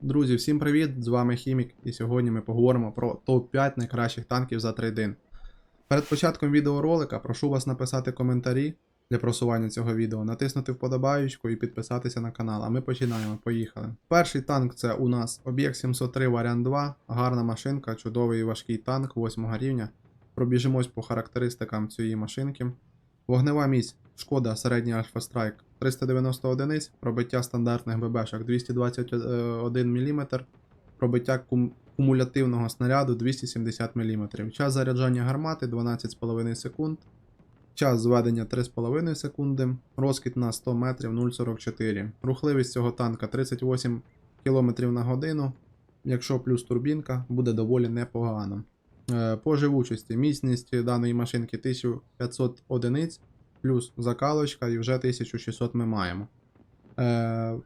Друзі, всім привіт! З вами Хімік, і сьогодні ми поговоримо про топ-5 найкращих танків за трейдин. Перед початком відеоролика прошу вас написати коментарі для просування цього відео, натиснути вподобаючку і підписатися на канал. А ми починаємо. Поїхали. Перший танк це у нас Об'єкт 703 Варіант 2, гарна машинка, чудовий і важкий танк 8 рівня. Пробіжимось по характеристикам цієї машинки. Вогнева міць Шкода середній Альфа Страйк 390 одиниць, пробиття стандартних ББшок 221 мм, пробиття кум- кумулятивного снаряду 270 мм. Час заряджання гармати 12,5 секунд. Час зведення 3,5 секунди. Розкид на 100 метрів 0,44. Рухливість цього танка 38 км на годину. Якщо плюс турбінка, буде доволі непогано. Е, По живучості міцність даної машинки 1500 одиниць, плюс закалочка і вже 1600 ми маємо. Е,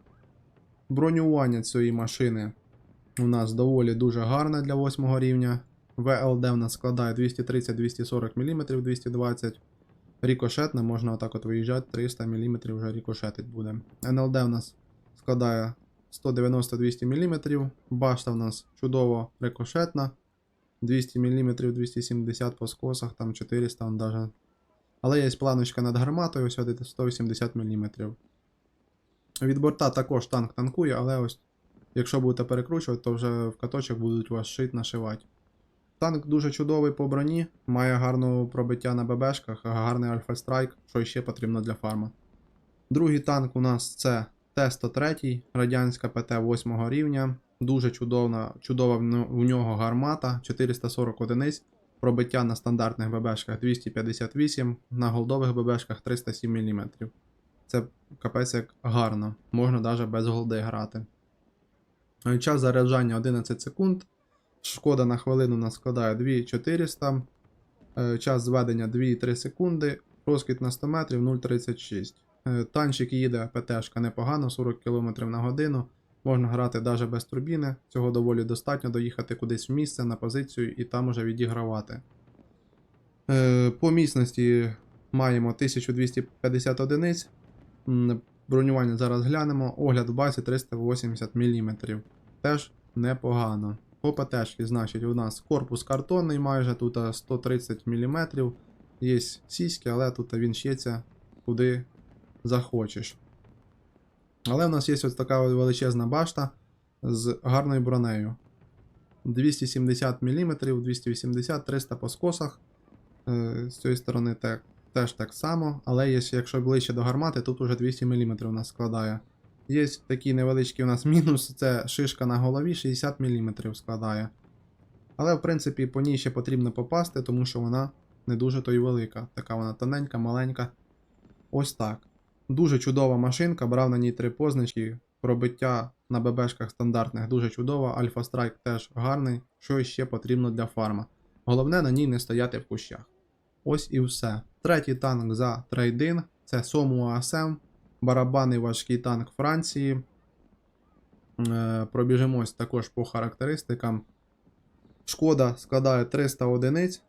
бронювання цієї машини у нас доволі дуже гарне для 8 рівня. ВЛД в нас складає 230-240 мм 220 Рікошетне, можна отак от виїжджати, 300 мм вже рікошетить буде. НЛД в нас складає 190-200 мм. Башта в нас чудово рикошетна. 200 мм 270 по скосах, там 400 он даже. Але є планочка над гарматою, ось 180 мм. Від борта також танк танкує, але ось якщо будете перекручувати, то вже в каточок будуть вас шить нашивати. Танк дуже чудовий по броні, має гарне пробиття на ББшках, гарний Альфа Страйк, що ще потрібно для фарма. Другий танк у нас це Т-103, радянська ПТ 8 рівня. Дуже чудовна, чудова в нього гармата, 440 одиниць, пробиття на стандартних ББшках 258, на голдових ББшках 307 мм. Це капець як гарно, можна навіть без голди грати. Е, Час заряджання 11 секунд. Шкода на хвилину нас складає 2400. Е, Час зведення 2,3 секунди. Розкид на 100 метрів 0,36. Е, Танчик їде ПТшка непогано, 40 км на годину. Можна грати навіть без турбіни. Цього доволі достатньо доїхати кудись в місце на позицію і там уже відігравати. Е, По міцності маємо 1250 одиниць. Бронювання зараз глянемо. Огляд в базі 380 мм. Теж непогано. По ПТшки, значить, у нас корпус картонний, майже тут 130 мм. Є сіськи, але тут він щеться куди захочеш. Але в нас є ось така величезна башта з гарною бронею. 270 мм, 280, 300 по скосах. Е, З цієї сторони те- теж так само, але якщо ближче до гармати, тут уже 200 мм у нас складає. Є такий невеличкий у нас мінус, це шишка на голові 60 мм складає. Але, в принципі, по ній ще потрібно попасти, тому що вона не дуже то й велика. Така вона тоненька, маленька. Ось так. Дуже чудова машинка, брав на ній три позначки. Пробиття на ББшках стандартних дуже чудово. Альфа Страйк теж гарний. Що ще потрібно для фарма. Головне на ній не стояти в кущах. Ось і все. Третій танк за трейдин це Сому АСМ. Барабанний важкий танк Франції. Е, Пробіжимось також по характеристикам. Шкода складає 300 одиниць,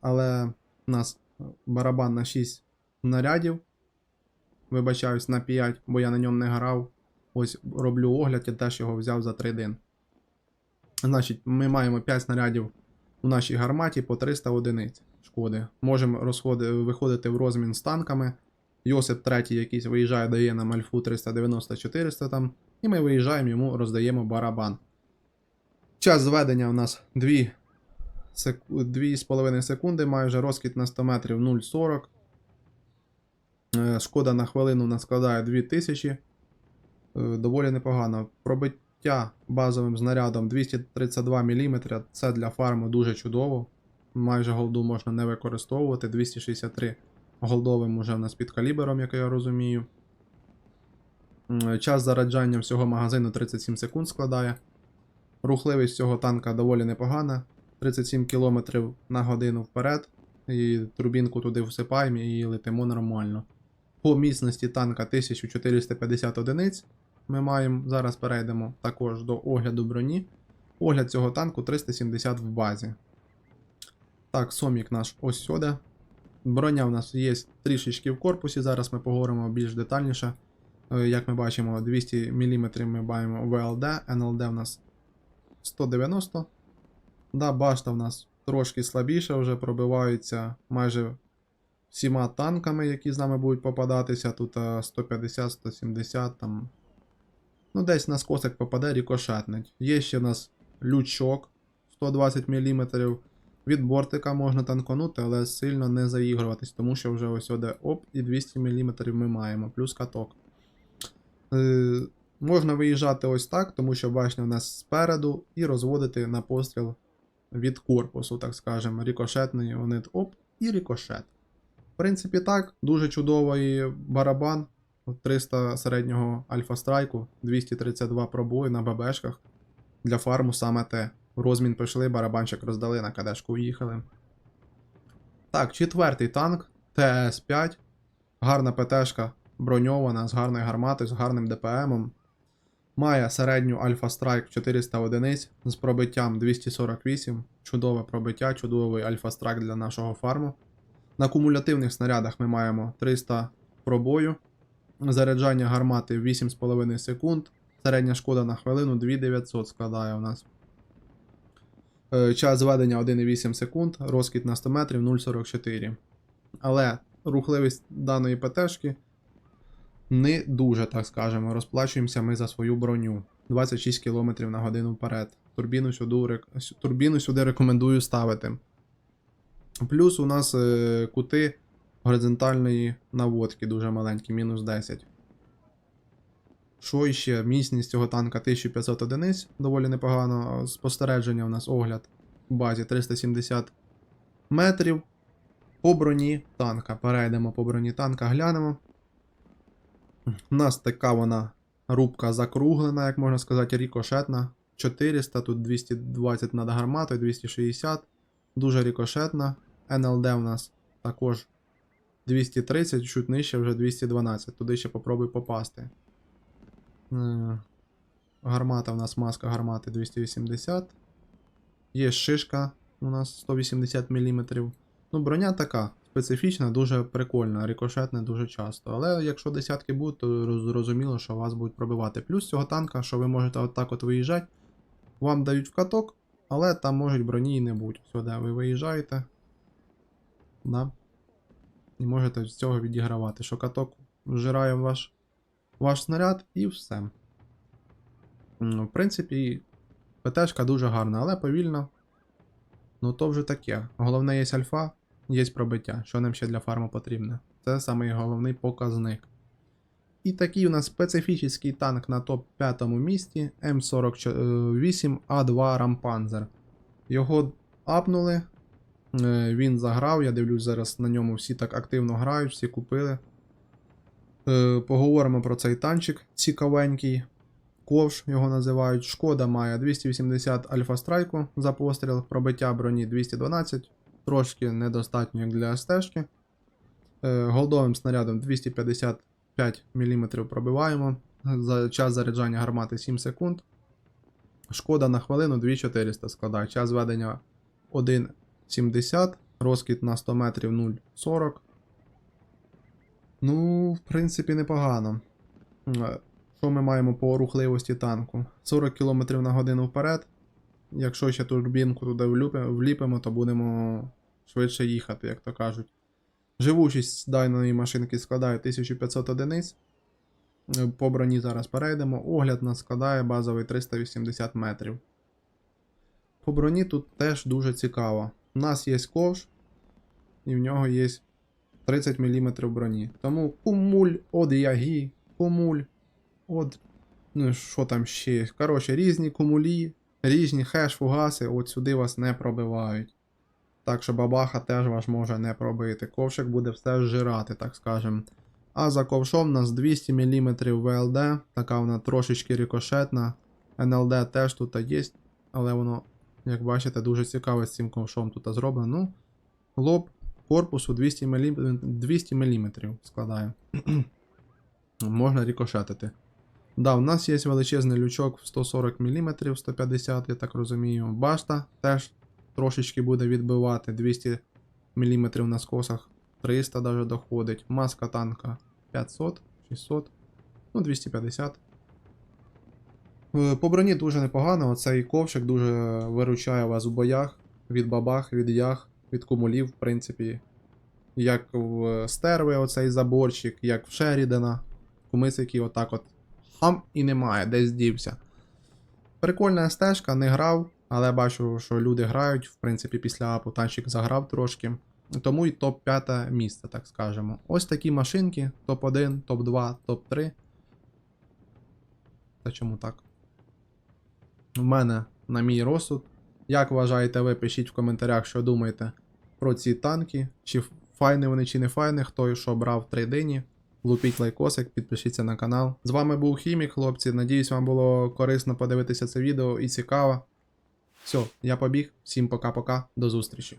але у нас барабан на 6 снарядів. Вибачаюсь на 5, бо я на ньому не грав. Ось роблю огляд, я теж його взяв за 3 дин. Значить, ми маємо 5 снарядів у нашій гарматі по 300 одиниць шкоди. Можемо розходи, виходити в розмін з танками. Йосип третій якийсь виїжджає, дає нам альфу 390-400 там. І ми виїжджаємо, йому роздаємо барабан. Час зведення у нас 2 сек... 2,5 секунди, майже розкид на 100 метрів 0,40. Е, Шкода на хвилину нас складає 2000. Е, Доволі непогано. Пробиття базовим знарядом 232 мм. Це для фарму дуже чудово. Майже голду можна не використовувати. 263 голдовим уже в нас під калібером, як я розумію. Час заряджання всього магазину 37 секунд складає. Рухливість цього танка доволі непогана. 37 км на годину вперед. І турбінку туди всипаємо і летимо нормально. По міцності танка 1450 одиниць. Ми маємо. Зараз перейдемо також до огляду броні. Огляд цього танку 370 в базі. Так, сомік наш ось сюди. Броня в нас є трішечки в корпусі, зараз ми поговоримо більш детальніше. Е, Як ми бачимо, 200 мм ми маємо ВЛД, НЛД в нас 190. Да, башта в нас трошки слабіша, вже пробиваються майже всіма танками, які з нами будуть попадатися. Тут 150-170 там. Ну, десь на скосик попаде рікошетнить. Є ще в нас лючок 120 мм. Від бортика можна танконути, але сильно не заігруватись, тому що вже ось оде оп, і 200 мм ми маємо, плюс каток. Е, можна виїжджати ось так, тому що башня у нас спереду, і розводити на постріл від корпусу, так скажемо, рікошетний, вони оп, і рікошет. Принципі, так, дуже чудовий барабан. 300 середнього альфа страйку, 232 пробої на ББшках. Для фарму саме те. Розмін пішли, барабанчик роздали, на кадешку уїхали. Так, четвертий танк ТС-5. Гарна ПТшка, броньована, з гарною гарматою, з гарним ДПМом. Має середню Альфа Страйк 400 одиниць з пробиттям 248. Чудове пробиття, чудовий Альфа Страйк для нашого фарму. На кумулятивних снарядах ми маємо 300 пробою. Заряджання гармати 8,5 секунд. Середня шкода на хвилину 2900 складає у нас. Е, Час зведення 1,8 секунд, розкид на 100 метрів 0,44. Але рухливість даної ПТшки не дуже, так скажемо. Розплачуємося ми за свою броню. 26 км на годину вперед. Турбіну сюди, турбіну сюди рекомендую ставити. Плюс у нас е, кути горизонтальної наводки дуже маленькі, мінус 10. Що іще? Міцність цього танка 1500 одиниць, доволі непогано. Спостереження у нас огляд в базі 370 метрів. По броні танка. Перейдемо по броні танка, глянемо. У нас така вона рубка закруглена, як можна сказати, рікошетна. 400, тут 220 над гарматою, 260. Дуже рікошетна. НЛД у нас також 230, чуть нижче вже 212. Туди ще попробуй попасти. Е, Гармата у нас маска гармати 280. Є шишка у нас 180 мм. Ну, броня така специфічна, дуже прикольна, рикошетне дуже часто. Але якщо десятки будуть, то зрозуміло, що вас будуть пробивати. Плюс цього танка, що ви можете отак от виїжджати, вам дають в каток, але там можуть броні і не бути. Сюди ви виїжджаєте. Да. І можете з цього відігравати, що каток вжирає ваш, ваш снаряд і все. В принципі, ПТшка дуже гарна, але повільно. Ну то вже таке. Головне є альфа, є пробиття, що нам ще для фарму потрібно. Це самий головний показник. І такий у нас специфічний танк на топ-5 місці М48А2 Рампанзер. Його апнули, е, він заграв, я дивлюсь зараз на ньому всі так активно грають, всі купили. Е, Поговоримо про цей танчик цікавенький. Ковш його називають. Шкода має 280 альфа страйку за постріл, пробиття броні 212, трошки недостатньо як для СТ-шки. Е, Голдовим снарядом 255 мм пробиваємо. За час заряджання гармати 7 секунд. Шкода на хвилину 2400 складає. Час ведення 1,70, розкид на 100 метрів 0,40. Ну, в принципі, непогано. Е, що ми маємо по рухливості танку? 40 км на годину вперед. Якщо ще турбінку туди вліпимо, то будемо швидше їхати, як то кажуть. Живучість даної машинки складає 1500 одиниць. Е, По броні зараз перейдемо. Огляд нас складає базовий 380 метрів. По броні тут теж дуже цікаво. У нас є ковш, і в нього є 30 мм броні. Тому кумуль од ягі, кумуль От, ну що там ще. Коротше, різні кумулі, різні хеш, фугаси, от сюди вас не пробивають. Так що бабаха теж вас може не пробити. Ковшик буде все зжирати, так скажем. А за ковшом у нас 200 мм ВЛД, така вона трошечки рикошетна. НЛД теж тут є, але воно, як бачите, дуже цікаво з цим ковшом тут зроблено. Ну, лоб корпусу 200 мм, 200 мм складає. Можна рикошетити. Да, у нас є величезний лючок в 140 мм, 150, я так розумію. Башта теж трошечки буде відбивати 200 мм на скосах, 300 даже доходить. Маска танка 500, 600. Ну, 250. Е, По броні дуже непогано. Оцей ковшик дуже виручає вас у боях від бабах, від ях, від кумулів, в принципі. Як в стерви оцей заборчик, як в Шерідена. Кумис, який отак от хам і немає, десь дівся. Прикольна стежка, не грав, але бачу, що люди грають. В принципі, після апу танчик заграв трошки. Тому і топ-5 місце, так скажемо. Ось такі машинки: топ-1, топ-2, топ-3. Та чому так? У мене на мій розсуд. Як вважаєте ви, пишіть в коментарях, що думаєте про ці танки. Чи файні вони, чи не файні, хто і що брав в трейдині. Лупіть лайкосик, підпишіться на канал. З вами був Хімік, хлопці. Надіюсь, вам було корисно подивитися це відео і цікаво. Все, я побіг. Всім пока-пока, до зустрічі.